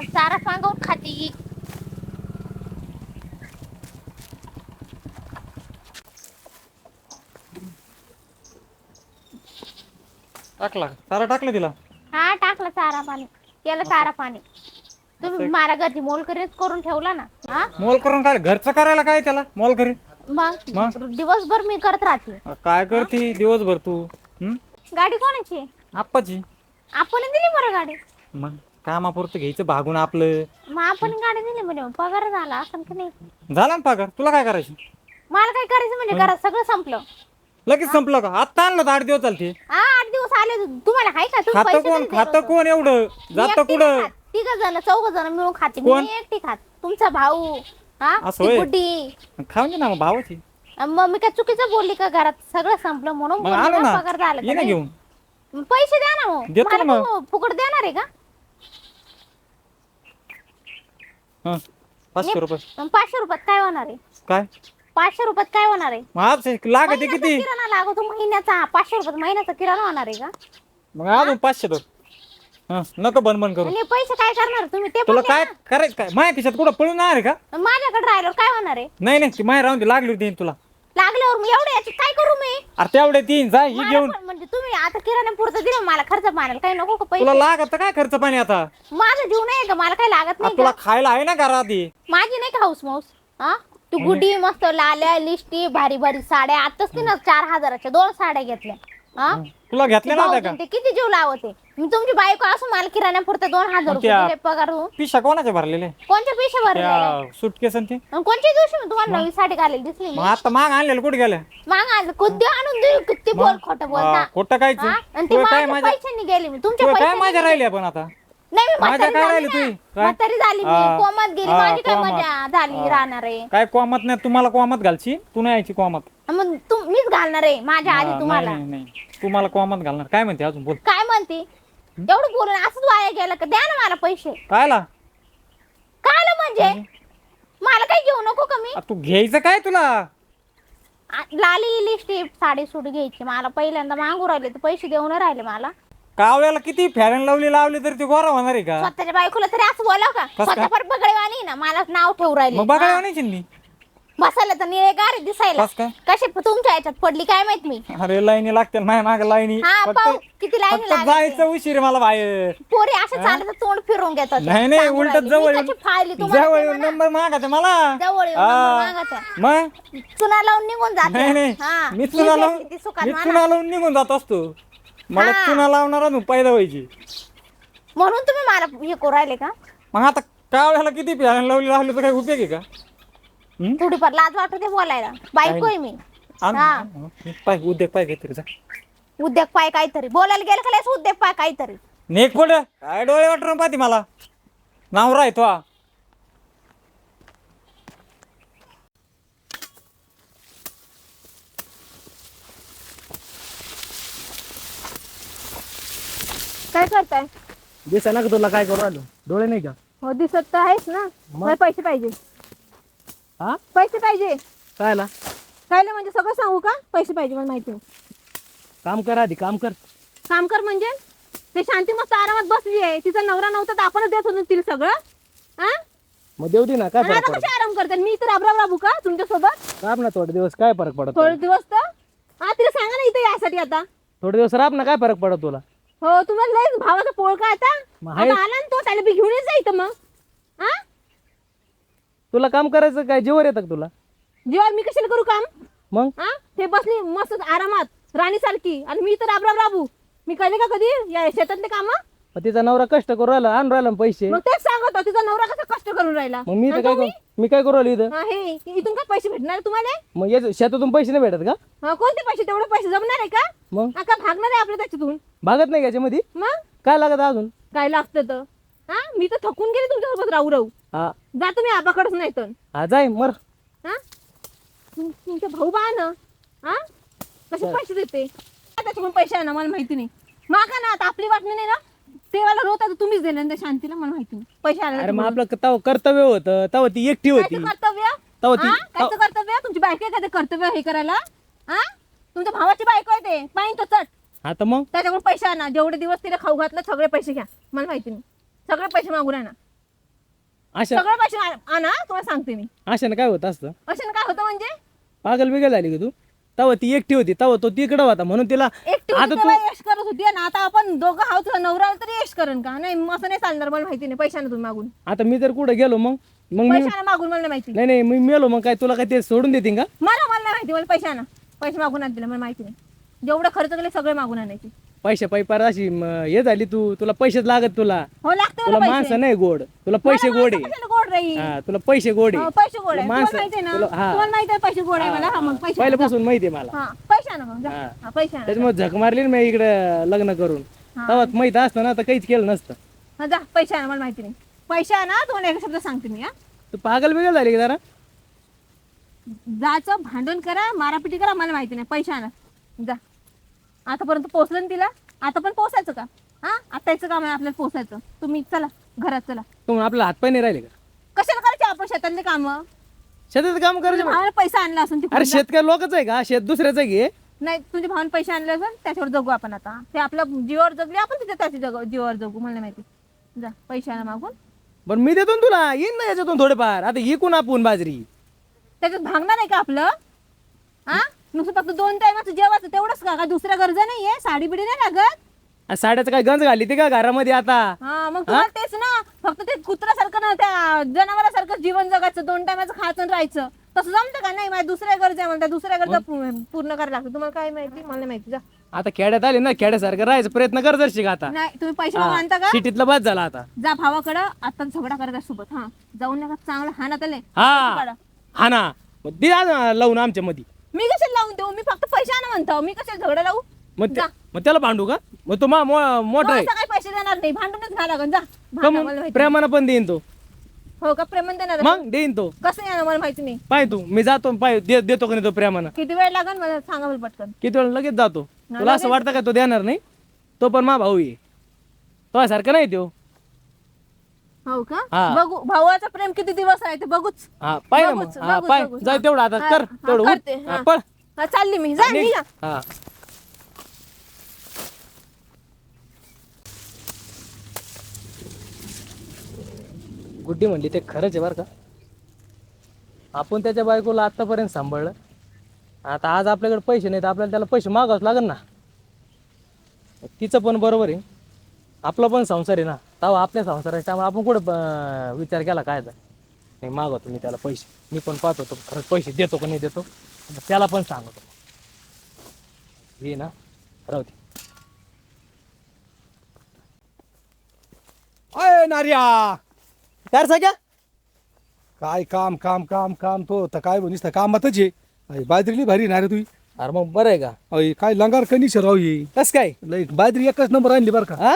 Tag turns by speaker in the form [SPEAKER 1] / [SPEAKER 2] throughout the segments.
[SPEAKER 1] मग चारा मागवून खाती.
[SPEAKER 2] टाकला सारा टाकला तिला?
[SPEAKER 1] हा टाकलं चारा पाणी. केलं चारा पाणी. तुम्ही मला घरची मोल करीत करून ठेवला ना हा?
[SPEAKER 2] मोल करून काय? घरचं करायला काय त्याला? मोल करी
[SPEAKER 1] मग?
[SPEAKER 2] मग?
[SPEAKER 1] दिवसभर मी करत राहते.
[SPEAKER 2] काय करती दिवसभर तू?
[SPEAKER 1] गाडी कोणाची? आहे?
[SPEAKER 2] आप्पाची.
[SPEAKER 1] आपण दिली बरं गाडी.
[SPEAKER 2] मग? कामापुरतं घ्यायचं भागून आपलं.
[SPEAKER 1] मग आपण गाडी दिली म्हणजे मग पगार झाला असं की नाही?
[SPEAKER 2] झाला ना पगार. तुला काय करायचं?
[SPEAKER 1] मला काय करायचं म्हणजे घरात सगळं संपलं.
[SPEAKER 2] लगेच संपलं का? आता आणलं तर आठ दिवस चालते
[SPEAKER 1] हा आठ दिवस आले तुम्हाला हाय का? तुम्ही
[SPEAKER 2] खातं
[SPEAKER 1] पैसे
[SPEAKER 2] कोण? खातं कोण एवढं? जातं कुठं?
[SPEAKER 1] तिघ जण चौघ जण मिळून खाते.
[SPEAKER 2] कोण?
[SPEAKER 1] एकटी खात. तुमचा भाऊ हा?
[SPEAKER 2] असं
[SPEAKER 1] ती
[SPEAKER 2] होय?
[SPEAKER 1] गुड्डी
[SPEAKER 2] खाऊन घे ना मग भावाची
[SPEAKER 1] अन मग मी काय चुकीचं बोलली का घरात? सगळं संपलं म्हणून
[SPEAKER 2] मग
[SPEAKER 1] बोलली
[SPEAKER 2] आणू
[SPEAKER 1] ना,
[SPEAKER 2] ना
[SPEAKER 1] पगार झाला
[SPEAKER 2] ये
[SPEAKER 1] का
[SPEAKER 2] ना
[SPEAKER 1] नाही?
[SPEAKER 2] घेऊन.
[SPEAKER 1] मग पैसे द्या ना मग
[SPEAKER 2] देतो
[SPEAKER 1] मला
[SPEAKER 2] ना मग.
[SPEAKER 1] फुकट देणार आहे का?
[SPEAKER 2] हं. पाचशे रुपये.
[SPEAKER 1] मग पाचशे रुपयात काय होणार आहे?
[SPEAKER 2] काय?
[SPEAKER 1] पाचशे रुपयात काय होणार आहे?
[SPEAKER 2] मग आज लागते
[SPEAKER 1] महिन्याचा
[SPEAKER 2] किती?
[SPEAKER 1] किराणा लागतो महिन्याचा. पाचशे रुपयात महिन्याचा किराणा होणार आहे का?
[SPEAKER 2] मग अजून पाचशे तर हं नको बन बन करू.
[SPEAKER 1] आणि पैसे काय करणार तुम्ही? ते
[SPEAKER 2] तुला
[SPEAKER 1] पण
[SPEAKER 2] काय करायचं काय? माझ्या खिशात कुठं पळून आहे का?
[SPEAKER 1] ना. माझ्याकडे राहिल्यावर काय होणार आहे?
[SPEAKER 2] नाही नाही ती माय राहून दे लागली होती तुला.
[SPEAKER 1] लागल्यावर मी एवढे याची काय करू मी?
[SPEAKER 2] अरे तेवढे तीन जाय ही
[SPEAKER 1] मला
[SPEAKER 2] घेऊन.
[SPEAKER 1] पण- म्हणजे तुम्ही आता किराणा पुरतं दिलं मला खर्च पाण्याला काही नको का
[SPEAKER 2] तुला
[SPEAKER 1] पैसे
[SPEAKER 2] लागत काय खर्च पाणी आता?
[SPEAKER 1] माझं जीव नाही का? मला काही लागत
[SPEAKER 2] आता
[SPEAKER 1] नाही
[SPEAKER 2] तुला
[SPEAKER 1] का?
[SPEAKER 2] खायला आहे ना घरात आधी
[SPEAKER 1] माझी नाही का हाऊस माऊस हा? तू गुडी मस्त लाल्या लिस्टी भारी भारी साड्या आताच तिनं चार हजाराच्या दोन साड्या घेतल्या. हा?
[SPEAKER 2] तुला घेतल्या का?
[SPEAKER 1] भाऊजींचे किती जीव लावते? मी तुमची बायको असं मला किराणा पुरतं दोन हजार रुपये
[SPEAKER 2] त्या-
[SPEAKER 1] दिले पगार होऊन
[SPEAKER 2] पिशा कोणाचे भरलेले
[SPEAKER 1] कोणत्या पैसे भरले
[SPEAKER 2] सुटकेस आणि ते?
[SPEAKER 1] कोणत्या दिवशी मी तुम्हाला नवी साडी घालेली दिसली
[SPEAKER 2] मग आता माग आणलेलं कुठे गेल्या
[SPEAKER 1] माग आज कुद्दी आणून देऊ किती बोल खोटं बोलता.
[SPEAKER 2] हा, खोटं कायच
[SPEAKER 1] हा? आणि ते
[SPEAKER 2] तुला काय
[SPEAKER 1] माझ्या
[SPEAKER 2] माझ्या
[SPEAKER 1] पैशांनी गेली मी. तुमच्या
[SPEAKER 2] तुला काय माझ्या
[SPEAKER 1] गेली.
[SPEAKER 2] राहिल्या पण आता?
[SPEAKER 1] नाही मी
[SPEAKER 2] माझ्या
[SPEAKER 1] म्हातारी
[SPEAKER 2] काय
[SPEAKER 1] झाली
[SPEAKER 2] राहिली
[SPEAKER 1] ना.
[SPEAKER 2] तुझी? काय?
[SPEAKER 1] म्हातारी झाली मी.
[SPEAKER 2] हा.
[SPEAKER 1] कोमात गेली.
[SPEAKER 2] हा,
[SPEAKER 1] माझी काय
[SPEAKER 2] कोमात.
[SPEAKER 1] मजा झाली राहणार आहे?
[SPEAKER 2] काय कोमात नाही. तुम्हाला कोमात घालची? तू नाही यायची कोमात
[SPEAKER 1] मग तू मीच घालणार आहे. माझ्या
[SPEAKER 2] हा,
[SPEAKER 1] आधी
[SPEAKER 2] नाही
[SPEAKER 1] तुम्हाला.
[SPEAKER 2] नाही नाही. तुम्हाला कोमात घालणार. काय म्हणते अजून? बोल.
[SPEAKER 1] काय म्हणते? एवढं बोलून असंच वाया गेलं का? द्या ना मला पैसे.
[SPEAKER 2] कायला?
[SPEAKER 1] काय म्हणजे? मला काही घेऊ नको का मी?
[SPEAKER 2] आ, तू घ्यायचं काय तुला?
[SPEAKER 1] लाली लिस्टिप साडी सूट घ्यायची. मला पहिल्यांदा मागू राहिले तर पैसे देऊन राहिले मला.
[SPEAKER 2] कावळ्याला किती फॅरन लावली लावली तर ती गोरा होणार आहे का?
[SPEAKER 1] स्वतःच्या बायकोला तरी असं बोलाव का?
[SPEAKER 2] काय?
[SPEAKER 1] स्वतः बगडेवाणी ना मला नाव ठेवू राहिले.
[SPEAKER 2] मग बघायला आणायची ना मी
[SPEAKER 1] बसायला तर निळे गार दिसायला
[SPEAKER 2] कस काय
[SPEAKER 1] कशी तुमच्या याच्यात पडली काय माहीत मी
[SPEAKER 2] अरे लाईनी लागते माझ्या माग लाईनी
[SPEAKER 1] हा पाहू किती लाईन
[SPEAKER 2] फक्त जायचं उशीर मला बाहेर
[SPEAKER 1] पोरी असं चालत तोंड फिरून घेतात
[SPEAKER 2] नाही नाही
[SPEAKER 1] सांगू
[SPEAKER 2] उलट
[SPEAKER 1] राहिली.
[SPEAKER 2] जवळ
[SPEAKER 1] तुम्हाला
[SPEAKER 2] जवळ येऊन. नंबर मागायचा मला
[SPEAKER 1] जवळ येऊन
[SPEAKER 2] हा.
[SPEAKER 1] नंबर मागायचा.
[SPEAKER 2] मग
[SPEAKER 1] चुना लावून निघून
[SPEAKER 2] नाही
[SPEAKER 1] जाते
[SPEAKER 2] नाही. मी
[SPEAKER 1] ती
[SPEAKER 2] चुना
[SPEAKER 1] भेटली
[SPEAKER 2] लावून
[SPEAKER 1] ती सुखात
[SPEAKER 2] मी
[SPEAKER 1] मला.
[SPEAKER 2] चुना लावून निघून जात असतो मला
[SPEAKER 1] हा.
[SPEAKER 2] चुना लावणारा तू पैदा व्हायची
[SPEAKER 1] म्हणून तुम्ही मला हे करू राहिले का
[SPEAKER 2] मग आता कावळ्याला किती लावली लावली तर काही उपयोग आहे का?
[SPEAKER 1] थोडीफार लाज वाटते बोलायला. बायको आहे मी.
[SPEAKER 2] आण-. पाय उद्योग पाय काहीतरी जा.
[SPEAKER 1] उद्योग पाय काहीतरी. बोलायला गेलं का उद्योग पाय काहीतरी?
[SPEAKER 2] नेक पुढ काय डोळे वाटून पाहते मला? नाव आहे तो हा.
[SPEAKER 1] काय करताय?
[SPEAKER 3] दिसा ना का तुला काय करू राहिलो. डोळे नाही का?
[SPEAKER 1] हो दिसत तर आहेच ना. मला पैसे पाहिजे?
[SPEAKER 3] हा?
[SPEAKER 1] पैसे पाहिजे.
[SPEAKER 3] कायला?
[SPEAKER 1] काय म्हणजे सगळं सांगू का? पैसे पाहिजे मला माहिती.
[SPEAKER 3] काम कर आधी काम कर.
[SPEAKER 1] काम कर म्हणजे? ते शांती मस्त आरामात बसली आहे. तिचा नवरा नव्हता तर आपणच देत होतो तिला सगळं. हा?
[SPEAKER 3] मग देऊ दे ना काय
[SPEAKER 1] आणि
[SPEAKER 3] फरक
[SPEAKER 1] आता
[SPEAKER 3] पडत?
[SPEAKER 1] कशी आराम करते? मी तर राबराब राबू का तुमच्यासोबत?
[SPEAKER 3] राब ना थोडे दिवस काय फरक पडत
[SPEAKER 1] थोडे दिवस तर? हा तिला सांगा ना इथे यासाठी आता.
[SPEAKER 3] थोडे दिवस राब ना काय फरक पडत तुला?
[SPEAKER 1] हो तुम्हाला लय भावाचा पोळ का आता.
[SPEAKER 3] मग आहे.
[SPEAKER 1] आला ना तो त्याला बी घेऊन येत जायचं मग. हा?
[SPEAKER 3] तुला काम करायचं काय? जीवर येतं का तुला?
[SPEAKER 1] जेव्हा मी कशाला करू काम?
[SPEAKER 3] मग?
[SPEAKER 1] हा ते बसली मस्त आरामात राणी सारखी आणि मी तर राबराब राबू मी कळले का कधी या शेतातले काम?
[SPEAKER 3] मग तिचा नवरा कष्ट करू राहिला आणून राहिला ना पैसे.
[SPEAKER 1] मग तेच सांगत होता तिचा नवरा कसा कष्ट करून राहिला?
[SPEAKER 3] मग मी तर
[SPEAKER 1] आणि
[SPEAKER 3] काय
[SPEAKER 1] तुम्ही?
[SPEAKER 3] करू? मी काय करू राहिलो इथं?
[SPEAKER 1] हा, हे इथून काय पैसे भेटणार तुम्हाला?
[SPEAKER 3] मग याच शेतातून पैसे नाही भेटत का?
[SPEAKER 1] हा, कोणते पैसे? तेवढे पैसे जमणार आहे का?
[SPEAKER 3] मग?
[SPEAKER 1] हा, का भागणार आहे आपल्या त्याच्यातून?
[SPEAKER 3] भागत नाही का याच्यामध्ये?
[SPEAKER 1] मग?
[SPEAKER 3] काय लागत अजून?
[SPEAKER 1] काय लागतं तर? हा मी तर थकून गेले तुमच्यासोबत राहू राहू
[SPEAKER 3] हा.
[SPEAKER 1] जा तुम्ही आबाकडच नाही तर
[SPEAKER 3] हा जाय मर.
[SPEAKER 1] हा? तुम- तुमचे भाऊ बा ना हा? कसे पैसे देते? काय त्याच्याकडून पैसे आहे ना मला माहिती नाही. मागा ना आता आपली वाटणी नाही ना. तेव्हाला रोज आता तुम्हीच दिले ना त्या शांतीला मला माहिती नाही. पैसे आले
[SPEAKER 3] अरे मग आपलं तव कर्तव्य होतं. तेव्हा ती एकटी होती.
[SPEAKER 1] कायचं कर्तव्य?
[SPEAKER 3] तेव्हा ती
[SPEAKER 1] हा? कायचं कर्तव्य? तुमची बायको आहे का ते कर्तव्य हे करायला? हा? तुमच्या भावाची बायको आहे ते. पाहिजे तो चट.
[SPEAKER 3] आता मग?
[SPEAKER 1] त्याच्याकडून पैसे आणा जेवढे दिवस तिला खाऊ घातलं सगळे पैसे घ्या. मला माहिती नाही. सगळे पैसे मागू ना
[SPEAKER 3] अशा
[SPEAKER 4] सगळे पैसे आ- आणा तुम्हाला सांगते मी.
[SPEAKER 3] अशाने काय होत असतं?
[SPEAKER 4] अशाने काय होतं म्हणजे?
[SPEAKER 3] पागल बिगल झाली का तू? तवा ती एकटी होती तवा तो तिकडं होता म्हणून तिला
[SPEAKER 4] एकटी
[SPEAKER 3] आता
[SPEAKER 4] होती
[SPEAKER 3] तू
[SPEAKER 4] तेव्हा यश करत होती आणि आता आपण दोघं आहोत तुझा नवरा आला तरी यश करण का? नाही असं नाही चालणार मला माहिती नाही पैशाने तुम्ही मागून.
[SPEAKER 3] आता मी जर कुठं गेलो मग? मग मी
[SPEAKER 4] पैशाने मागून मला नाही माहिती.
[SPEAKER 3] नाही नाही मी मेलो मग काय? तुला काय ते सोडून देतील का?
[SPEAKER 4] मला मला नाही माहिती मला पैशानं. पैसे मागून आणतील मला माहिती नाही. जेवढं खर्च केले सगळे मागून आणायचे.
[SPEAKER 3] पैसे पैपार अशी म, हे झाली तू तुला पैसेच लागत तुला.
[SPEAKER 4] हो लागते
[SPEAKER 3] तुला
[SPEAKER 4] मला पैसे.
[SPEAKER 3] माणसं नाही गोड. तुला पैसे
[SPEAKER 4] मला
[SPEAKER 3] गोड
[SPEAKER 4] माणसं
[SPEAKER 3] आहे
[SPEAKER 4] कशाला गोड राहील?
[SPEAKER 3] हा तुला पैसे गोड
[SPEAKER 4] हो,
[SPEAKER 3] आहे
[SPEAKER 4] पैसे गोड आहे. तुम्हाला
[SPEAKER 3] माणसं-
[SPEAKER 4] माहिती आहे ना?
[SPEAKER 3] तुला- हा.
[SPEAKER 4] तुम्हाला माहिती आहे पैसे गोड आहे मला? हा मग पैसे आणा.
[SPEAKER 3] पहिल्यापासून माहिती आहे मला.
[SPEAKER 4] हा पैसे आणा मग जा.
[SPEAKER 3] हा.
[SPEAKER 4] हा पैसे आणा.
[SPEAKER 3] त्याच्यामुळे झक मारली ना मी इकडे लग्न करून.
[SPEAKER 4] हा.
[SPEAKER 3] तेव्हा माहीत असतं ना तर काहीच केलं नसतं.
[SPEAKER 4] हा जा पैसे आणा मला माहिती नाही. पैसे आणा तुम्हाला एक शब्द सांगते मी हा.
[SPEAKER 3] तू पागल बिगल झाली का जरा?
[SPEAKER 4] जायचं भांडण करा मारापिटी करा मला माहिती नाही. पैसे आणा. जा. आतापर्यंत पोहोचलं ना तिला? आता पण पोहोचायचं का? हा? आता याचं काम आहे आपल्याला पोहोचायचं. तुम्ही चला घरात चला.
[SPEAKER 3] तू आपला हातपाय नाही राहिले का?
[SPEAKER 4] कशाला करायचे आपण शेतातले काम?
[SPEAKER 3] शेतात काम करायचं मग.
[SPEAKER 4] भावाने पैसा आणला असून
[SPEAKER 3] अरे शेतकरी लोकच आहे का? शेत दुसऱ्याचं घे
[SPEAKER 4] नाही तुझ्या भावाने पैसे आणले असेल त्याच्यावर जगू आपण आता. ते आपल्या जीवावर जगले आपण तिथे त्याच्या जग जीवावर जगू मला नाही माहिती. जा पैसे आणा मागून.
[SPEAKER 3] पण मी देतो ना तुला. येईन ना याच्यातून थोडेफार. आता इकून आपण बाजरी?
[SPEAKER 4] त्याच्यात भागणार आहे का आपलं? हा? नुसतं फक्त दोन टायमाचं जेवायचं तेवढंच का? का दुसऱ्या गरजा नाहीये? साडी बिडी नाही लागत?
[SPEAKER 3] आ, साड्याचं काय गंज घाली ते का घरामध्ये आता?
[SPEAKER 4] हा मग तुम्हाला तेच ना. फक्त ते कुत्र्यासारखं ना त्या जनावरासारखं जीवन जगायचं दोन टायमाचं खायचं आणि राहायचं. तसं जमतं का? नाही माझ्या दुसऱ्या गरजा त्या दुसऱ्या गरजा पू- पूर्ण करायला लागतं. तुम्हाला काय माहिती? मला नाही माहिती. जा.
[SPEAKER 3] आता खेड्यात आले ना खेड्यासारखं राहायचा प्रयत्न कर जर आता.
[SPEAKER 4] नाही तुम्ही पैसे मागून आणता का?
[SPEAKER 3] सिटीतला बाद झाला आता.
[SPEAKER 4] जा भावाकडं आता झगडा करायचा सोबत हा जाऊन नका चांगलं हानात आले
[SPEAKER 3] हा
[SPEAKER 4] काढा.
[SPEAKER 3] हा ना मग दे आज लावून आमच्या मध्ये
[SPEAKER 4] मी कशाला लावून देऊ? मी फक्त पैसे आणा म्हणतो. मी कशाला झगडा लावू?
[SPEAKER 3] मग त्या- मग त्याला भांडू का? मग तो मा- मो- मोठा आहे.
[SPEAKER 4] काही पैसे देणार नाही. भांडूनच घ्या लागन. जा.
[SPEAKER 3] का
[SPEAKER 4] भांडा
[SPEAKER 3] मग?
[SPEAKER 4] मला माहिती
[SPEAKER 3] प्रेमानं पण देईन तो.
[SPEAKER 4] हो का? प्रेमान देणार
[SPEAKER 3] मग देईन तो.
[SPEAKER 4] कसं येणार मला माहिती नाही.
[SPEAKER 3] पाय तू. मी जातो पाय दे- देतो का नाही तो प्रेमानं?
[SPEAKER 4] किती वेळ लागन मला सांगा मला पटकन.
[SPEAKER 3] किती वेळ लगेच जातो. तुला असं वाटतं का तो देणार नाही? तो पण मा भाऊ आहे. तो सारखा नाही तो?
[SPEAKER 4] हो का
[SPEAKER 3] हा.
[SPEAKER 4] बघू भावाचा प्रेम किती दिवस आहे ते बघूच
[SPEAKER 3] हा पाय ना
[SPEAKER 4] बघूच,
[SPEAKER 3] मग हा
[SPEAKER 4] बघूच,
[SPEAKER 3] पाय
[SPEAKER 4] बघूच.
[SPEAKER 3] जाय. तेवढं आता
[SPEAKER 4] हा,
[SPEAKER 3] कर
[SPEAKER 4] हा,
[SPEAKER 3] तेवढं उठ.
[SPEAKER 4] करते,
[SPEAKER 3] हा,
[SPEAKER 4] हा.
[SPEAKER 3] पळ
[SPEAKER 4] हा, चालली मी जा
[SPEAKER 3] निघ.
[SPEAKER 4] निघा
[SPEAKER 3] हा गुड्डी म्हणली ते खरंच आहे बरं का आपण त्याच्या बायकोला आतापर्यंत सांभाळलं आता आज आपल्याकडे पैसे नाहीत आपल्याला त्याला पैसे मागावंच लागेल ना तिचं पण बरोबर आहे आपला पण संसार आहे ना तेव्हा आपल्या संसाराच्या त्यामुळे आपण कुठं विचार केला काय तर. नाही मागवतो मी त्याला पैसे. मी पण पाहतो तो खरंच पैसे देतो का नाही देतो. त्याला पण सांगतो. हे ना. राहू दे.
[SPEAKER 5] अय नार्या!
[SPEAKER 3] यार सगळ्या?
[SPEAKER 5] काय काम काम काम काम तो. तर काय म्हणीस कामातच आहे बाजरीली भारी नारे तुही
[SPEAKER 3] अरे मग बरं आहे का?
[SPEAKER 5] अय काय लंगार कनिश राव ही.
[SPEAKER 3] कस काय?
[SPEAKER 5] लय बाजरी एकच नंबर आणली बरं का?
[SPEAKER 3] हा?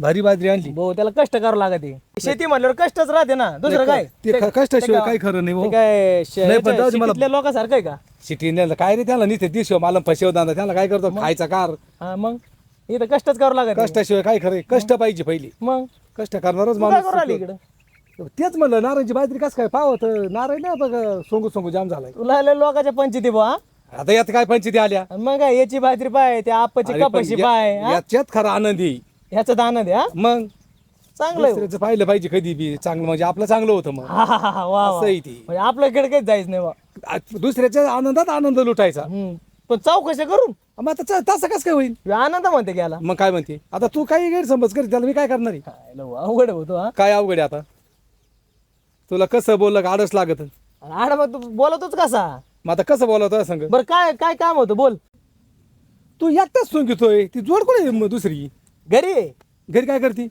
[SPEAKER 5] भारी बाजरी आणली.
[SPEAKER 3] भाऊ त्याला कष्ट करावं लागते. शेती म्हणल्यावर कष्टच राहते ना. दुसरं काय?
[SPEAKER 5] ते ख- कष्टाशिवाय काही खरं नाही
[SPEAKER 3] ते काय श-
[SPEAKER 5] नाही, पण
[SPEAKER 3] याच्या
[SPEAKER 5] जाऊ दे मला-
[SPEAKER 3] सिटीतल्या लोकांसारखं आहे का?
[SPEAKER 5] सिटी काय रे त्याला? निघते दिसो मला फसव दांदा त्याला काय करतो? खायचा कार.
[SPEAKER 3] हा मग? इथं कष्टच करावं लागत.
[SPEAKER 5] कष्टाशिवाय काय खरं कष्ट पाहिजे पहिली.
[SPEAKER 3] मग?
[SPEAKER 5] कष्ट करणारच
[SPEAKER 3] काय करू राहिली
[SPEAKER 5] माणूस
[SPEAKER 3] इकडं?
[SPEAKER 5] तेच म्हणलं नारायणची बाजरी कस काय पावत? नारायण ना बघ सोंगू सोंगू जाम झालाय.
[SPEAKER 3] तुला लय लोकांच्या पंचायती बा
[SPEAKER 5] आता यात काय पंचायती आल्या?
[SPEAKER 3] मग काय याची भाजरी पाय त्या
[SPEAKER 5] अरे पण
[SPEAKER 3] कपाशी
[SPEAKER 5] या-
[SPEAKER 3] पाय हा?
[SPEAKER 5] याच्यात खरा आनंदी.
[SPEAKER 3] ह्याचं दान द्या
[SPEAKER 5] मग?
[SPEAKER 3] चांगलं आहे.
[SPEAKER 5] दुसऱ्याचं पाहिलं पाहिजे कधी बी चांगलं म्हणजे आपलं चांगलं होतं मग.
[SPEAKER 3] हा हा हा हा, वा वा.
[SPEAKER 5] असं आहे ते.
[SPEAKER 3] म्हणजे आपल्याकडे काहीच जायचं नाही बा
[SPEAKER 5] आ- दुसऱ्याच्या आनंदात आनंद लुटायचा.
[SPEAKER 3] हम्म. पण चौकशी करून.
[SPEAKER 5] मग आता च- तसं कसं काय होईल?
[SPEAKER 3] ह्यो आनंद म्हणते गेला
[SPEAKER 5] मग काय म्हणते? आता तू काही गैरसमज करीत त्याला मी काय करणार आहे?
[SPEAKER 3] काय लव अवघड होतो हा.
[SPEAKER 5] काय अवघड आहे आता? तुला कसं बोललं का आडस लागत?
[SPEAKER 3] आणि आडा मग तू बोलतोच कसा?
[SPEAKER 5] मग आता कसं बोलवतो संग?
[SPEAKER 3] बरं काय काय काम होतं? बोल.
[SPEAKER 5] तू एकटाच घेतोय. ती जोड कोण आहे मग दुसरी?
[SPEAKER 3] घरी आहे.
[SPEAKER 5] घरी काय करते?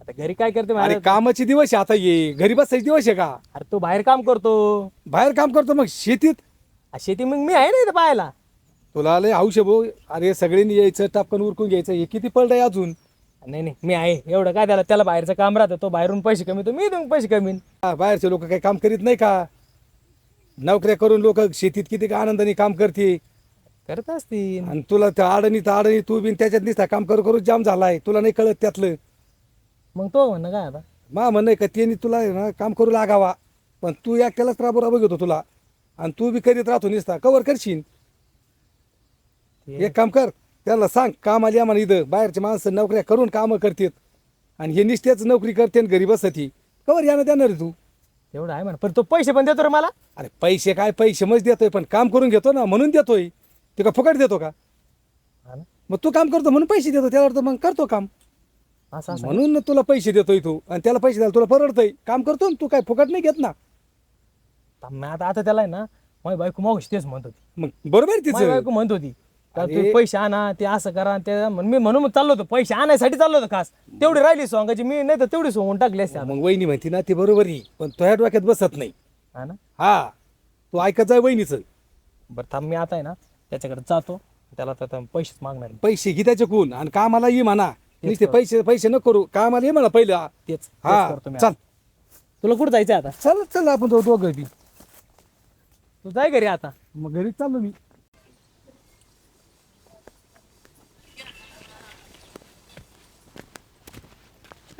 [SPEAKER 3] आता घरी काय करते
[SPEAKER 5] अरे कामाचे दिवस आहे आता ये. घरी बसायचे दिवस आहे का?
[SPEAKER 3] अरे तो बाहेर काम करतो.
[SPEAKER 5] बाहेर काम करतो मग शेतीत?
[SPEAKER 3] आ, शेती मग मी आहे ना इथं पाहायला.
[SPEAKER 5] तुला लय औषध भाऊ. अरे सगळ्यांनी यायचं टापकन उरकून घ्यायचं. हे किती पडलंय अजून?
[SPEAKER 3] नाही नाही मी आहे. एवढं काय त्याला त्याला बाहेरचं काम राहतं. तो बाहेरून पैसे कमी तो मी इथून पैसे कमी
[SPEAKER 5] हा, बाहेरचे लोक काही काम करीत नाही का? नोकऱ्या करून लोक शेतीत किती का आनंदाने काम करते.
[SPEAKER 3] करत असतील.
[SPEAKER 5] आणि तुला त्या आडणी तर आडणी तू बिन त्याच्यात निसता काम करू करू जाम झालाय. तुला नाही कळत त्यातलं.
[SPEAKER 3] मग तो म्हणणं काय आता?
[SPEAKER 5] मा म्हणणं का त्यांनी तुला आहे ना काम करू लागावा. पण तू एकट्यालाच राबू राबू घेतो तुला. आणि तू बी करीत राहतो निसता. कवर करशील? एक काम कर त्याला सांग काम आली आम्हाला इथं बाहेरचे माणसं नोकऱ्या करून कामं करतात. आणि हे निसत्याच नोकरी करते आणि घरी बसती. कवर यानं देणार आहे तू?
[SPEAKER 3] एवढं आहे म्हणा. पण तो पैसे पण देतो रे मला.
[SPEAKER 5] अरे पैसे काय पैसे मच देतोय पण काम करून घेतो ना म्हणून देतोय. ते का फुकट देतो का?
[SPEAKER 3] हा ना?
[SPEAKER 5] मग तू काम करतो म्हणून पैसे देतो त्यावर तर मग करतो काम.
[SPEAKER 3] असं असं
[SPEAKER 5] म्हणून तुला पैसे देतोय तू आणि त्याला पैसे द्यायला तुला परवडतंय. काम करतो ना तू काय फुकट नाही घेत ना.
[SPEAKER 3] मी आता आता त्याला आहे ना माझी बायको मागशी तेच म्हणत होती.
[SPEAKER 5] मग बरोबर आहे
[SPEAKER 3] माझी
[SPEAKER 5] तिचं
[SPEAKER 3] बायको म्हणत होती का. तुम्ही पैसे आणा ते असं करा ते म्हण- मी म्हणून चाललो होतो. पैसे आणायसाठी चाललो होतो खास. तेवढी राहिली सोंगाची मी नाही तर तेवढी सोंगून टाकली असते
[SPEAKER 5] मग वहिनी म्हणती ना ती बरोबर आहे पण तुझ्या डोक्यात बसत नाही.
[SPEAKER 3] हा ना?
[SPEAKER 5] हा तू ऐकत जाय वहिनीचं.
[SPEAKER 3] बरं थांब मी आता आहे ना त्याच्याकडे जातो. त्याला तर आता पैसेच मागणार आहे.
[SPEAKER 5] पैसे घे त्याच्याकडून आणि कामाला ये म्हणा. नुसते पैसे पैसे न करू कामाला ये म्हणा पहिलं.
[SPEAKER 3] तेच तेच
[SPEAKER 5] हा
[SPEAKER 3] करतो मी
[SPEAKER 5] चल.
[SPEAKER 3] आता. तुला कुठं जायचं आता?
[SPEAKER 5] चल चल आपण दो- दोघं बी.
[SPEAKER 3] तू जाय घरी आता.
[SPEAKER 5] मग घरी चाललो मी.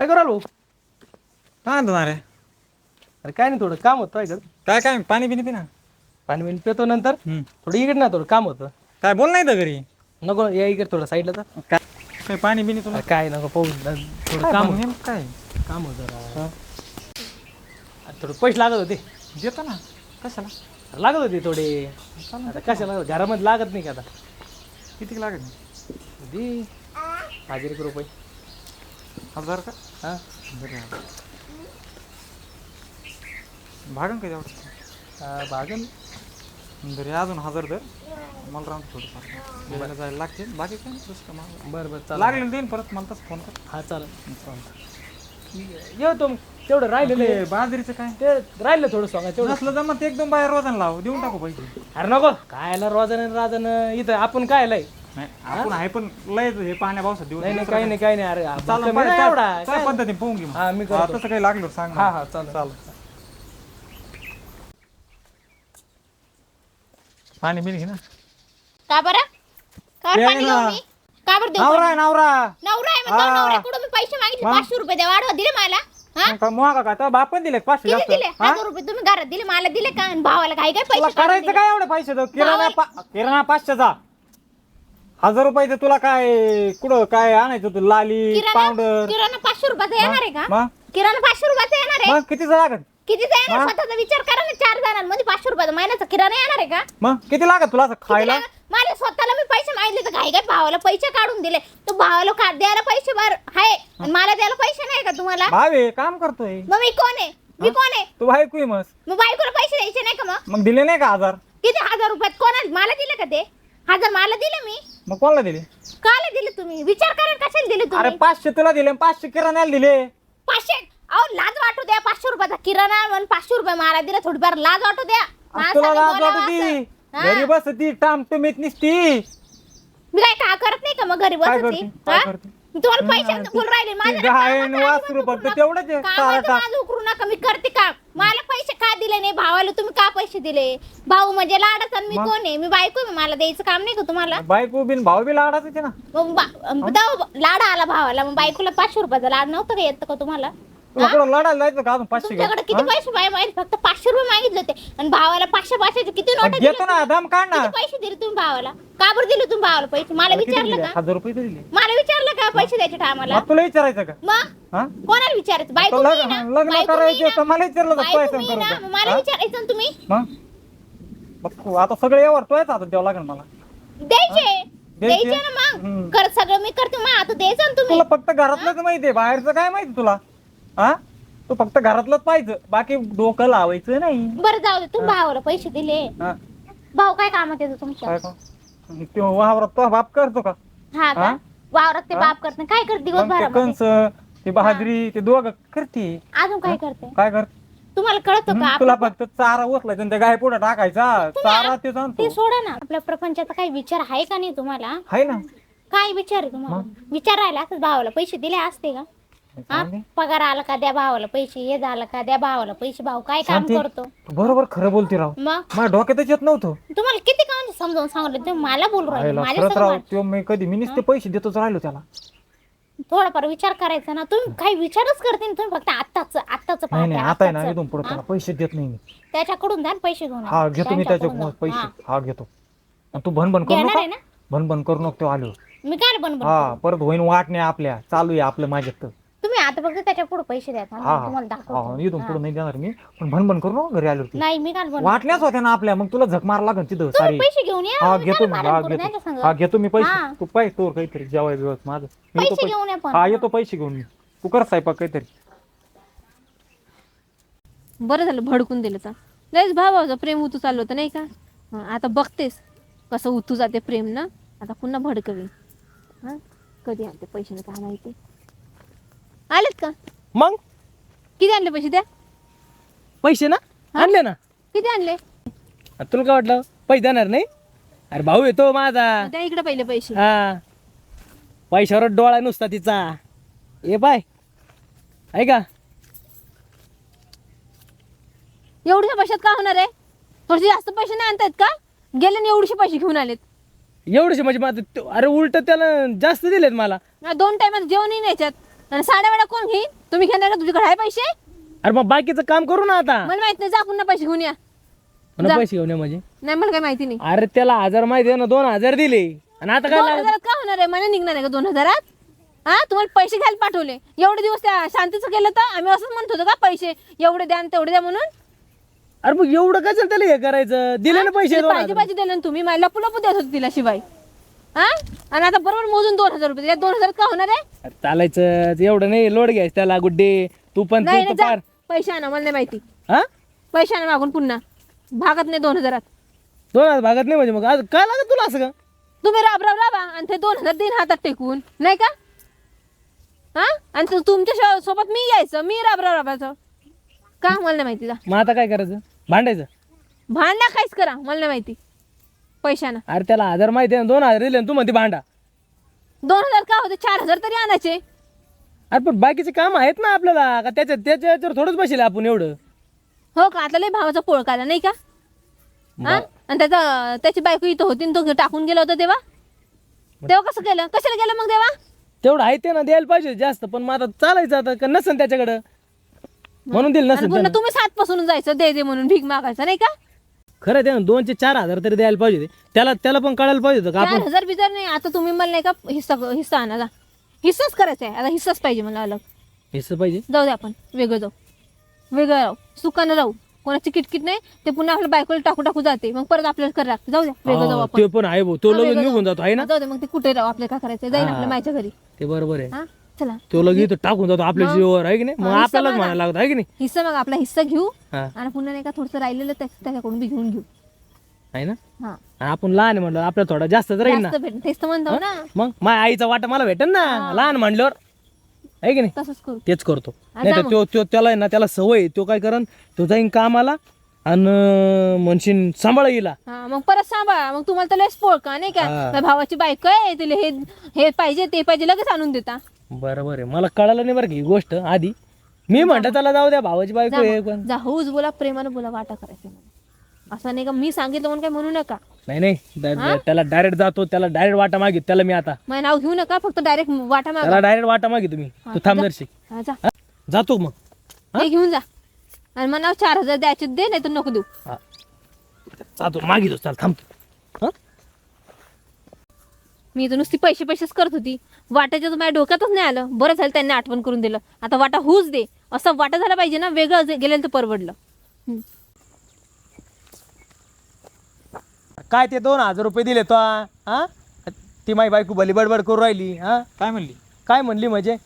[SPEAKER 3] काय करू आलो
[SPEAKER 2] काय म्हणतो ना रे
[SPEAKER 3] अरे काय नाही थोडं काम होतं इकडं
[SPEAKER 2] काय काय? पाणी पिणी पिना.
[SPEAKER 3] पाणी बिणी पितो नंतर.
[SPEAKER 2] हम्म.
[SPEAKER 3] थोडं इकडे ना थोडं काम होतं.
[SPEAKER 2] काय बोल नाही तर घरी.
[SPEAKER 3] नको या इकडे थोडं साईडला तर
[SPEAKER 2] काय काय पाणी बिणी तुला?
[SPEAKER 3] अरे काय नको पाहू. न- थोडं
[SPEAKER 2] काय
[SPEAKER 3] काम होतं.
[SPEAKER 2] नेमकं काय?
[SPEAKER 3] काम होतं. अरे थोडं पैसे लागत होते.
[SPEAKER 2] देतो ना. कशाला?
[SPEAKER 3] अरे लागत होते थोडे. आता कशाला लागत? घरामध्ये लागत नाही का आता?
[SPEAKER 2] किती लागेल
[SPEAKER 3] दे. हजार एक रुपये.
[SPEAKER 2] हजार का?
[SPEAKER 3] हा?
[SPEAKER 2] बरे. भागन का तेवढं
[SPEAKER 3] भागन.
[SPEAKER 2] बरे अजून हजार तर मला राहून थोडंफार. घ्यायला जायला लागते बाकी काय नाही दुसरं मला
[SPEAKER 3] बरं बरं चालेल.
[SPEAKER 2] लागले देईन परत मला तसं फोन कर.
[SPEAKER 3] हा चालेल. येतो मग. तेवढं राहिलेलं
[SPEAKER 2] ते बाजरीचं काय?
[SPEAKER 3] ते राहिलं थोडं सांगा तेवढं.
[SPEAKER 2] नसलं जमत ते एकदम बाहेर रोजान लाव. देऊन टाकू पैसे.
[SPEAKER 3] अरे नको. कायला रोजानं राजानं? इथं आपण काय लय
[SPEAKER 2] नाही. आपण आहे पण लय हे पाण्या पावसात देऊ
[SPEAKER 3] नाही नाही काही नाही काही नाही. अरे
[SPEAKER 2] चालेल
[SPEAKER 3] एवढा.
[SPEAKER 2] काय
[SPEAKER 3] काय?
[SPEAKER 2] पद्धतीने पाहून घे मग.
[SPEAKER 3] हा, मी करतो.
[SPEAKER 2] तसं काही लागलं सांग
[SPEAKER 3] हा हा चालेल.
[SPEAKER 2] चालेल. पाणी बिणी घे ना.
[SPEAKER 1] का बरं? का बरं
[SPEAKER 2] ये
[SPEAKER 1] पाणी
[SPEAKER 2] ना.
[SPEAKER 1] देऊ मी? का बरं देऊ
[SPEAKER 2] नवरा आहे नवरा.
[SPEAKER 1] नवरा आहे मग तो
[SPEAKER 2] हा.
[SPEAKER 1] नवऱ्याकडून मी पैसे मागितले?
[SPEAKER 2] मग?
[SPEAKER 1] पाचशे रुपये द्या वाढवा दिले मला. हा?
[SPEAKER 2] मग काय मोहा का तो बाप पण दिले पाचशे
[SPEAKER 1] किती
[SPEAKER 2] जास्त.
[SPEAKER 1] दिले?
[SPEAKER 2] हा?
[SPEAKER 1] हजार रुपये तुम्ही घरात दिले मला दिले का? आणि भावाला काय काय
[SPEAKER 2] तुला
[SPEAKER 1] पैसे
[SPEAKER 2] करायचं
[SPEAKER 1] दिले?
[SPEAKER 2] काय एवढे पैसे? किराणा पा- किराणा पाचशेचा. हजार रुपयाचं तुला काय कुठं काय आणायचं तू लाली
[SPEAKER 1] किराणा
[SPEAKER 2] पावडर.
[SPEAKER 1] किराणा पाचशे रुपयाचा येणार आहे का?
[SPEAKER 2] मग?
[SPEAKER 1] किराणा पाचशे रुपयाचा येणार आहे?
[SPEAKER 2] मग कितीचं लागत
[SPEAKER 1] कितीचा येणार? स्वतःचा विचार करा ना चार जणांमध्ये पाचशे रुपयाचा महिन्याचा किराणा येणार आहे का?
[SPEAKER 2] मग किती लागत तुला असं
[SPEAKER 1] किती
[SPEAKER 2] खायला?
[SPEAKER 1] लागत? मला स्वतःला मी पैसे मागितले तर घाई काय भावाला पैसे काढून दिले. तो भावाला का द्यायला पैसे भर आहे आणि मला द्यायला पैसे नाही का तुम्हाला?
[SPEAKER 2] भावे काम करतोय.
[SPEAKER 1] मग मी कोण आहे? मी कोण आहे?
[SPEAKER 2] तू भाई कुई मस
[SPEAKER 1] मग बायकोला पैसे द्यायचे नाही का मग?
[SPEAKER 2] मग दिले नाही का हजार?
[SPEAKER 1] किती हजार रुपयात? कोणाला मला दिले का ते? हजार मला दिले मी?
[SPEAKER 2] मग कोणाला दिले?
[SPEAKER 1] काला दिले तुम्ही? विचार करा कशाला दिले
[SPEAKER 2] अरे
[SPEAKER 1] तुम्ही?
[SPEAKER 2] पाचशे तुला दिले आणि पाचशे किराण्याला दिले.
[SPEAKER 1] पाचशे? अहो लाज वाटू द्या पाचशे रुपयाचा किराणा आणि पाचशे रुपये मला दिला. थोडीफार लाज वाटू द्या.
[SPEAKER 2] आणि तुला
[SPEAKER 1] माणसाने
[SPEAKER 2] लाज
[SPEAKER 1] बोलावं असं. हा?
[SPEAKER 2] घरी बस ती टाम तुम्हीच निसती.
[SPEAKER 1] मी काय का करत नाही का मग घरी
[SPEAKER 2] काय
[SPEAKER 1] बसती?
[SPEAKER 2] करते? काय
[SPEAKER 1] हा?
[SPEAKER 2] करते?
[SPEAKER 1] तुम्हाला पैसे बोल राहिले माझ्या
[SPEAKER 2] ती गायन वासरू फक्त तेवढंच आहे. सारा टाक.
[SPEAKER 1] माझं उकरू नका मी करते काम मला पैसे का दिले नाही? भावाला तुम्ही का पैसे दिले? भाऊ म्हणजे लाडाचा आणि मी
[SPEAKER 2] मग?
[SPEAKER 1] कोण आहे? मी बायको आहे, मला द्यायचं काम नाही का तुम्हाला?
[SPEAKER 2] बायको बिन भाऊ बी लाडाच येते ना.
[SPEAKER 1] मग बा- दाव- लाड आला भावाला मग बायकोला पाचशे रुपयाचा लाड नव्हतं का येतं का तुम्हाला?
[SPEAKER 2] तुला लढायला जायचं का अजून पाचशे
[SPEAKER 1] तुमच्याकडे किती पैसे बाय माहिती फक्त पाचशे रुपये मागितले होते. आणि भावाला पाचशे पाचशेचे किती नोट
[SPEAKER 2] घेतो ना दम काढ ना.
[SPEAKER 1] पैसे दिले तुम्ही भावाला? का बरं दिले तुम्ही भावाला पैसे? मला
[SPEAKER 2] किती
[SPEAKER 1] विचारलं
[SPEAKER 2] दिले?
[SPEAKER 1] का?
[SPEAKER 2] हजार रुपये दिले.
[SPEAKER 1] मला विचारलं का पैसे द्यायचे टायमाला
[SPEAKER 2] मग तुला विचारायचं का?
[SPEAKER 1] मग?
[SPEAKER 2] हा?
[SPEAKER 1] कोणाला विचारायचं? मी
[SPEAKER 2] लग्न-
[SPEAKER 1] ना?
[SPEAKER 2] लग्न करायचं
[SPEAKER 1] ना?
[SPEAKER 2] मला विचारलं तर पैसे
[SPEAKER 1] ना, मला? विचारायचं ना तुम्ही?
[SPEAKER 2] मग? मग आता सगळं यावर तोच आता द्यावं लागेल मला.
[SPEAKER 1] द्यायचे.
[SPEAKER 2] द्यायचे?
[SPEAKER 1] द्यायचे ना
[SPEAKER 2] हम्म.
[SPEAKER 1] मग कर सगळं मी करते मग आता द्यायचं ना तुम्ही.
[SPEAKER 2] तुला फक्त घरातलंच माहितीये बाहेरचं काय माहिती तुला? हा? तू फक्त घरातलंच पाहिजे बाकी डोकं लावायचं नाही.
[SPEAKER 1] बरं जाऊ दे. तुम्ही भावाला पैसे दिले.
[SPEAKER 2] हा,
[SPEAKER 1] भाऊ काय कामात येतो तुमच्या?
[SPEAKER 2] काय का तो वावरात तो बाप करतो का?
[SPEAKER 1] हा का?
[SPEAKER 2] हा?
[SPEAKER 1] वावरात ते
[SPEAKER 2] हा?
[SPEAKER 1] बाप करते काय करते
[SPEAKER 2] मग ते
[SPEAKER 1] दिवसभरामध्ये?
[SPEAKER 2] कंस ते बहादरी ते दोघं करते.
[SPEAKER 1] अजून काय करते?
[SPEAKER 2] काय करते
[SPEAKER 1] तुम्हाला कळतं का?
[SPEAKER 2] तुला फक्त चारा उचलायचा आणि त्या गाय पुढे टाकायचा. चारा ते जाणतो
[SPEAKER 1] ते सोडा ना. आपल्या प्रपंचाचा काही विचार आहे का नाही तुम्हाला?
[SPEAKER 2] आहे ना.
[SPEAKER 1] काय विचार आहे तुम्हाला? विचार राहिला असंच भावाला पैसे दिले असते का? हा? पगार आला का द्या भावाला पैसे हे झालं का द्या भावाला पैसे. भाऊ काय काम
[SPEAKER 2] शांती.
[SPEAKER 1] करतो?
[SPEAKER 2] तू बरोबर खरं बोलते राव.
[SPEAKER 1] मग?
[SPEAKER 2] माझ्या डोक्यातच येत नव्हतं.
[SPEAKER 1] तुम्हाला किती काम समजावून सांगितलं? तुम्ही मला बोलू राहिले
[SPEAKER 2] राहिला
[SPEAKER 1] माझ्या
[SPEAKER 2] खरंच राव
[SPEAKER 1] समोर
[SPEAKER 2] तो मी कधी मी नुसते पैसे देतोच राहिलो त्याला.
[SPEAKER 1] थोडाफार विचार करायचा ना. तुम्ही काही विचारच करते ना तुम्ही फक्त आत्ताच आत्ताच
[SPEAKER 2] नाही नाही आता आहे ना इथून पुढे त्याला पैसे देत नाही मी.
[SPEAKER 1] त्याच्याकडून द्या ना पैसे घेऊन.
[SPEAKER 2] हा घेतो मी
[SPEAKER 1] त्यांच्याकडून
[SPEAKER 2] त्याच्या
[SPEAKER 1] द्या. हा.
[SPEAKER 2] पैसे. हा. घेतो. आणि तू भनभन करू
[SPEAKER 1] घेणार आहे
[SPEAKER 2] नका
[SPEAKER 1] ना?
[SPEAKER 2] भनभन करू नको तो आलो.
[SPEAKER 1] मी काय बन
[SPEAKER 2] हा परत होईन वाट नाही आपल्या. चालू आहे आपलं माझ्यात. तर
[SPEAKER 1] तुम्ही आता फक्त त्याच्या पुढे पैसे द्या. थांबा,
[SPEAKER 2] हा
[SPEAKER 1] मी तुम्हाला
[SPEAKER 2] हा
[SPEAKER 1] दाखवतो
[SPEAKER 2] हा, इथून
[SPEAKER 1] हा.
[SPEAKER 2] पुढे नाही देणार मी. पण भनभन करू नको घरी आल्यावरती
[SPEAKER 1] नाही मी काय बोलणार.
[SPEAKER 2] वाटल्याच होत्या ना आपल्या. मग तुला झक मार लागन तिथं
[SPEAKER 1] तुम्ही पैसे घेऊन या.
[SPEAKER 2] हा
[SPEAKER 1] मी
[SPEAKER 2] घेतो मी. हा
[SPEAKER 1] करून
[SPEAKER 2] घेतो.
[SPEAKER 1] संग.
[SPEAKER 2] हा घेतो मी
[SPEAKER 1] हा.
[SPEAKER 2] पैसे तू पाय तोर काहीतरी जेवाय बिवाय माझं. मी येतो
[SPEAKER 1] पैसे
[SPEAKER 2] पै-
[SPEAKER 1] घेऊन या पण.
[SPEAKER 2] हा येतो पैसे घेऊन मी. तू कर स्वयंपाक काहीतरी.
[SPEAKER 4] बरं झालं भडकून दिलं तर. लयच भावाचं प्रेम उतू चालू होतं नाही का? हं, आता बघतेस कसं उतू जाते प्रेम ना. आता पुन्हा भडकवी हा? कधी आणते पैसे काय माहिती? आलेत का?
[SPEAKER 3] मग?
[SPEAKER 4] किती आणले पैसे द्या
[SPEAKER 3] पैसे ना? आणले ना.
[SPEAKER 4] किती आणले?
[SPEAKER 3] आता तुला काय वाटलं? पैसे देणार नाही? अरे भाऊ येतो माझा.
[SPEAKER 4] द्या इकडे पहिले पैसे.
[SPEAKER 3] हा. पैशावर डोळा नुसता तिचा. ये बाय. ऐका
[SPEAKER 4] एवढ्या पैशात का होणार आहे? थोडेसे जास्त पैसे नाही आणतायत का? गेले आणि एवढेशे पैसे घेऊन आलेत.
[SPEAKER 3] एवढेसे म्हणजे माझं अरे उलट त्याला जास्त दिलेत मला.
[SPEAKER 4] ना दोन टायमात जेवणही नाही याच्यात आणि साड्या वेळा कोण घेईन? तुम्ही घेणार का तुझ्याकडे आहे पैसे?
[SPEAKER 3] अरे मग बाकीचं काम करू ना आता.
[SPEAKER 4] मला माहीत नाही जा पुन्हा पैसे घेऊन या.
[SPEAKER 3] पैसे घेऊन ये म्हणजे?
[SPEAKER 4] नाही मला काय माहिती नाही.
[SPEAKER 3] अरे त्याला हजार माहिती आहे ना दोन हजार दिले. आणि आता काय
[SPEAKER 4] दोन
[SPEAKER 3] लाग-
[SPEAKER 4] हजारात का होणार आहे? मला निघणार आहे का दोन हजारात? हा तुम्हाला पैसे घ्यायला पाठवले. एवढे दिवस त्या शांतीचं केलं तर आम्ही असंच म्हणत होतो का पैसे एवढे द्या आणि तेवढे द्या म्हणून?
[SPEAKER 3] अरे मग एवढं काय त्याला हे करायचं? दिले ना पैसे दोन
[SPEAKER 4] पाहिजे
[SPEAKER 3] हजार.
[SPEAKER 4] पाहिजे दिले ना तुम्ही. मला लपू लपू देत होते तिला शिवाय. हा? आणि आता बरोबर मोजून दोन हजार रुपये दिले. दोन हजार का होणार आहे?
[SPEAKER 3] अरे चालायचं एवढं नाही लोड घ्यायचं त्याला गुड्डे. तू पण
[SPEAKER 4] नाही
[SPEAKER 3] तू
[SPEAKER 4] नाही
[SPEAKER 3] तर
[SPEAKER 4] जा.
[SPEAKER 3] फार
[SPEAKER 4] पैसे आणा मला नाही माहिती.
[SPEAKER 3] हा?
[SPEAKER 4] पैसे आणा मागून पुन्हा. भागत नाही दोन हजारात.
[SPEAKER 3] दोन हजार भागत नाही म्हणजे मग? आज काय लागत तुला असं का
[SPEAKER 4] तुम्ही राब राब राबा. आणि ते दोन हजार दिन हातात टेकून. नाही का? हा? आणि तु- तुमच्या शो- सोबत मी यायचं. मी राब राब राबायचं. का? मला नाही माहिती जा.
[SPEAKER 3] मग आता काय करायचं? भांडायचं?
[SPEAKER 4] भांडणा काहीच करा. मला नाही माहिती. पैशानं.
[SPEAKER 3] अरे त्याला हजार माहिती आहे ना दोन हजार दिले ना तू म्हणते भांडा.
[SPEAKER 4] दोन हजार का होते? चार हजार तरी आणायचे.
[SPEAKER 3] अरे पण बाकीचे काम आहेत ना आपल्याला का त्याच्या त्याच्या याच्यावर थोडंच बसेल आपण एवढं?
[SPEAKER 4] हो का? आता लय भावाचा पोळ काढला नाही का? हा? आणि त्याचा त्याची बायको इथं होती आणि तो टाकून गेला होता तेव्हा? तेव्हा कसं केलं? कशाला गेलं मग तेव्हा?
[SPEAKER 3] तेवढं आहे ते ना द्यायला पाहिजे जास्त पण मग आता चालायचं आता का नसन त्याच्याकडं? म्हणून दिलं नसेल
[SPEAKER 4] पुन्हा. तुम्ही सात पासून जायचं दे दे म्हणून भीक मागायचं नाही का?
[SPEAKER 3] खरं आहे ना दोनचे चार हजार तरी द्यायला पाहिजे ते. त्याला त्याला पण कळायला पाहिजे होतं का
[SPEAKER 4] चार
[SPEAKER 3] आपण
[SPEAKER 4] हजार बिजार नाही आता तुम्ही मला नाही का हिस्सा हिस्सा आणा जा. हिस्साच करायचा आहे आता हिस्साच पाहिजे मला अलग.
[SPEAKER 3] हेच पाहिजे?
[SPEAKER 4] जाऊ दे आपण वेगळं जाऊ. वेगळं राहू. सुखानं राहू. कोणाची किटकिट नाही ते पुन्हा आपल्या बायकोला टाकू टाकू जाते. मग परत आपल्याला लागते. जाऊ द्या वेगळं जाऊ
[SPEAKER 3] हा,
[SPEAKER 4] आपण.
[SPEAKER 3] ते पण आहे भाऊ. तो
[SPEAKER 4] हा,
[SPEAKER 3] लगेच
[SPEAKER 4] वेगळं
[SPEAKER 3] निघून. जातो आहे ना?
[SPEAKER 4] जाऊ दे मग ते कुठे राहू? आपल्याला काय करायचं जाईन
[SPEAKER 3] हा.
[SPEAKER 4] आपल्या मायच्या घरी.
[SPEAKER 3] ते बरोबर आहे.
[SPEAKER 4] हा? चला.
[SPEAKER 3] तो लगेच इथं टाकून जातो आपल्या? जीवावर आहे की नाही? मग आपल्यालाच. म्हणायला लागतं आहे की नाही?
[SPEAKER 4] हिस्सा मग आपला हिस्सा घेऊ
[SPEAKER 3] हा.
[SPEAKER 4] आणि पुन्हा नाही का थोडंसं राहिलेलं त्या- त्याच्याकडून बी घेऊन घेऊ.
[SPEAKER 3] आहे ना?
[SPEAKER 4] हा.
[SPEAKER 3] आणि आपण लहान आहे म्हणलं आपल्याला थोडा जास्तच राहील ना.
[SPEAKER 4] जास्त भेट तेच तर म्हणतो ना.
[SPEAKER 3] मग माझ्या आईचा वाटा मला भेटेल ना. लहान म्हणल्यावर आहे की नाही?
[SPEAKER 4] तसंच करू.
[SPEAKER 3] तेच करतो.
[SPEAKER 4] हा,
[SPEAKER 3] नाही
[SPEAKER 4] जा
[SPEAKER 3] तर तो तो त्याला आहे ना त्याला सवय आहे. तो काय करन तो जाईन कामाला आणि म्हणशीन सांभाळ येईला
[SPEAKER 4] हा मग परत सांभाळा. मग तुम्हाला तर लयच पोळ का नाही का?
[SPEAKER 3] हा.
[SPEAKER 4] माझ्या भावाची बायको आहे तिला हे हे पाहिजे ते पाहिजे लगेच आणून देता.
[SPEAKER 3] बरोबर आहे. मला कळालं नाही बरं की ही गोष्ट आधी. मी म्हणतो त्याला जाऊ द्या भावाची बायको आहे
[SPEAKER 4] मग. जा बोला प्रेमानं बोला वाटा करायचं मला असं नाही का मी सांगितलं म्हणून काय म्हणू नका.
[SPEAKER 3] नाही नाही. दा- त्याला डायरेक्ट जातो त्याला डायरेक्ट वाटा मागित त्याला मी आता.
[SPEAKER 4] माझं नाव घेऊ नका फक्त डायरेक्ट वाटा मागा.
[SPEAKER 3] त्याला डायरेक्ट वाटा मागी तुम्ही. तू थांब
[SPEAKER 4] हा, जा.
[SPEAKER 3] हा? जातो मग.
[SPEAKER 4] घेऊन जा. आणि मला नाव चार हजार द्यायचे दे नाही तर नको देऊ.
[SPEAKER 3] हा. जातो मागितो चल थांबतो हा?
[SPEAKER 4] मी तर नुसती पैसे पैसेच करत होती. वाटाच्या तर माझ्या डोक्यातच नाही आलं. बरं झालं त्यांनी आठवण करून दिलं. आता वाटा होऊच दे. असं वाटा झाला पाहिजे ना वेगळं गेलेलं तर परवडलं.
[SPEAKER 3] काय ते दोन हजार रुपये दिले तो हा? ती माझी बायको भली बडबड करू राहिली हा?
[SPEAKER 2] काय म्हणली?
[SPEAKER 3] काय म्हणली म्हणजे?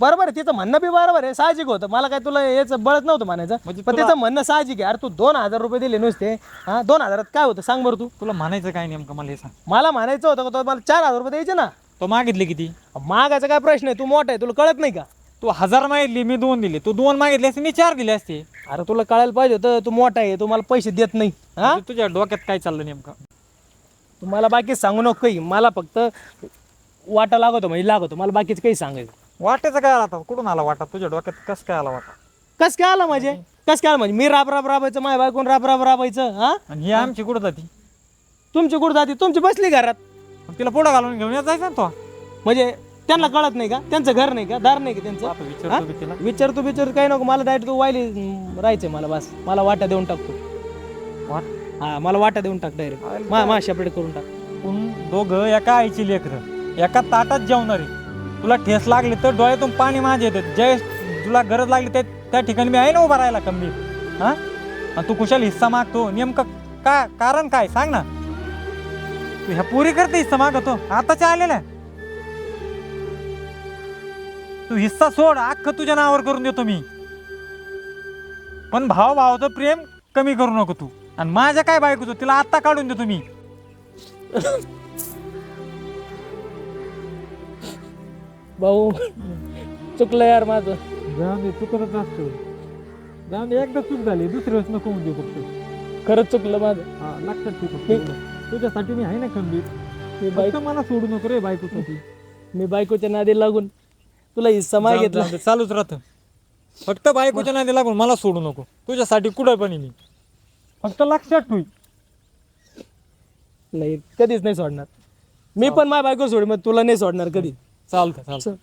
[SPEAKER 3] बरोबर आहे तिचं म्हणणं बी बरोबर आहे साहजिक होतं. मला काय तुला याचं बळत नव्हतं म्हणायचं.
[SPEAKER 2] म्हणजे
[SPEAKER 3] पण तिचं म्हणणं साहजिक आहे. अरे तू दोन हजार रुपये दिले नुसते. हा दोन हजारात काय होतं सांग बरं तू.
[SPEAKER 2] तुला म्हणायचं काय नेमकं? मला हे सांग.
[SPEAKER 3] मला म्हणायचं होतं का तो मला चार हजार रुपये द्यायचे ना?
[SPEAKER 2] तो मागितले किती?
[SPEAKER 3] मागायचा काय प्रश्न आहे? तू मोठा आहे तुला कळत नाही का?
[SPEAKER 2] तू हजार मागितली मी दोन दिले. तू दोन मागितले असते मी चार दिले असते.
[SPEAKER 3] अरे तुला कळायला पाहिजे होतं तू मोठा आहे तू मला पैसे देत नाही. हा?
[SPEAKER 2] तुझ्या डोक्यात काय चाललं नेमकं?
[SPEAKER 3] तू मला बाकी सांगू नको काही. मला फक्त वाटा लागतो म्हणजे लागतो. मला बाकीचं काही सांगायचं.
[SPEAKER 2] वाटायचं काय आला आता? कुठून आला वाटा? तुझ्या डोक्यात कस काय आला वाटा?
[SPEAKER 3] कस काय आलं म्हणजे? कस काय आलं म्हणजे? मी राब राब राबायचं माझ्या बायकोन राब राब राबायचं हा?
[SPEAKER 2] आणि ही आमची कुठं जाती?
[SPEAKER 3] तुमची कुठं जाते? तुमची बसली घरात.
[SPEAKER 2] मग तिला पुढं घालून घेऊन येत जायचं ना तो?
[SPEAKER 3] म्हणजे त्यांना कळत नाही का? त्यांचं घर नाही का? दार नाही का त्यांचं?
[SPEAKER 2] आता विचारतो मी तिला.
[SPEAKER 3] विचारतो विचारतो काही नको. मला डायरेक्ट तू वायली राहायचंय मला बस. मला वाटा देऊन टाकतो
[SPEAKER 2] वाट?
[SPEAKER 3] हा मला वाटा देऊन टाक डायरेक्ट मा मा सेपरेट करून टाक.
[SPEAKER 2] दोघं एका आईची लेकरं. एका ताटात जेवणार आहे. तुला ठेस लागली तर डोळ्यातून पाणी माझे येते. जय तुला गरज लागली ते त्या ठिकाणी मी आहे ना उभा राहायला कमी. हा? आणि तू कुशाल हिस्सा मागतो. नेमकं का कारण काय? सांग ना. तू ह्या पुरी करते हिस्सा मागतो. आताच्या आलेल्या. तू हिस्सा सोड. अख्खं तुझ्या नावावर करून देतो मी. पण भाव भावाचं प्रेम कमी करू नको तू. आणि माझ्या काय बायकोचं? तिला आत्ता काढून देतो मी.
[SPEAKER 3] भाऊ चुकलं यार माझं.
[SPEAKER 2] जाऊन दे तू करत असतो. जाऊन दे एकदा चूक झाली दुसऱ्या वेळेस नको म्हणजे फक्त.
[SPEAKER 3] खरंच चुकलं माझं.
[SPEAKER 2] हा लक्षात ठेव फक्त एवढं. तुझ्यासाठी मी आहे ना खंबीर.
[SPEAKER 3] मी
[SPEAKER 2] फक्त
[SPEAKER 3] बायको
[SPEAKER 2] मला सोडू नको रे बायकोसाठी.
[SPEAKER 3] मी बायकोच्या नादी लागून तुला हिस्सा मागितला
[SPEAKER 2] दे, चालूच राहतं. फक्त बायकोच्या नादी लागून मला सोडू नको. तुझ्यासाठी कुठं पण मी. फक्त लक्षात ठेव.
[SPEAKER 3] नाही कधीच नाही सोडणार. मी पण माझ्या बायको सोड मग तुला नाही सोडणार कधी?
[SPEAKER 2] चालतं चालतं